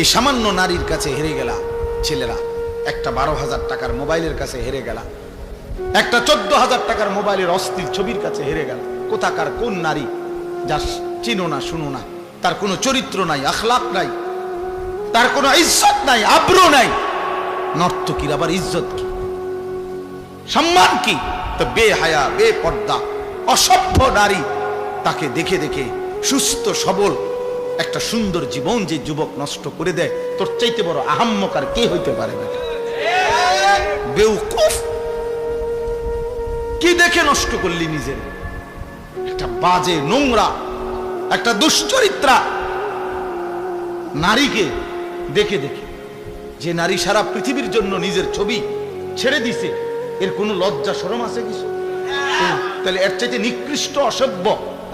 এই সামান্য নারীর কাছে হেরে গেলা, ছেলেরা। একটা বারো হাজার টাকার মোবাইলের কাছে হেরে গেলা। একটা চোদ্দ হাজার টাকার মোবাইলের অস্থির ছবির কাছে হেরে গেল। কোথাকার কোন নারী যা চিনো না, শুনো না, তার কোনো চরিত্র নাই, আখলাক নাই, তার কোনো ইজ্জত নাই, আব্রু নাই। নর্তকীর আবার ইজ্জত কি? সম্মান কি? তো বেহায়া, বেপর্দা, অসভ্য নারী তাকে দেখে দেখে সুস্থ, সবল একটা সুন্দর জীবন যে যুবক নষ্ট করে দেয়, তোর চাইতে বড় আহাম্মকার কে হইতে পারে বেটা? বেউকুফ। কি দেখে নষ্ট করলি নিজের? একটা বাজে নোংরা, একটা দুশ্চরিত্রা। নারীকে দেখে দেখে, যে নারী সারা পৃথিবীর জন্য নিজের ছবি ছেড়ে দিছে, এর কোনো লজ্জা সরম আছে কিছু? তাহলে এর চাইতে নিকৃষ্ট অসভ্য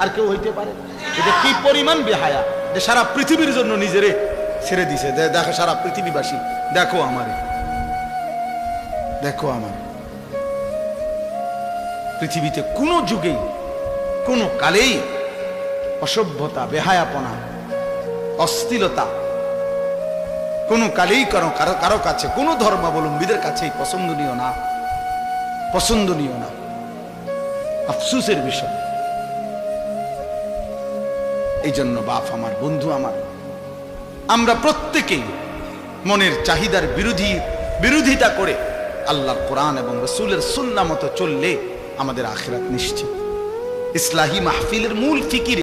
আর কেউ হইতে পারে? এটা কি পরিমাণ বেহায়া? যে সারা পৃথিবীর জন্য নিজেরে ছেড়ে দিছে। দেখো সারা পৃথিবীবাসী, দেখো আমারে। দেখো আমার। পৃথিবীতে কোনো যুগেই কোনো কালেই অসভ্যতা, বেহায়াপনা, অস্থিলতা, কোনো কালেই কারও কারও কারও কাছে, কোনো ধর্মাবলম্বীদের কাছেই পছন্দনীয় না। পছন্দনীয় না। আফসুসের বিষয়। এই জন্য বাপ আমার, বন্ধু আমার, আমরা প্রত্যেকেই মনের চাহিদার বিরোধী, বিরোধিতা করে আল্লাহর কোরআন এবং রসুলের সুন্না মতো চললে আমাদের আখেরাত নিশ্চিত। ইসলাহী মাহফিলের মূল ফিকির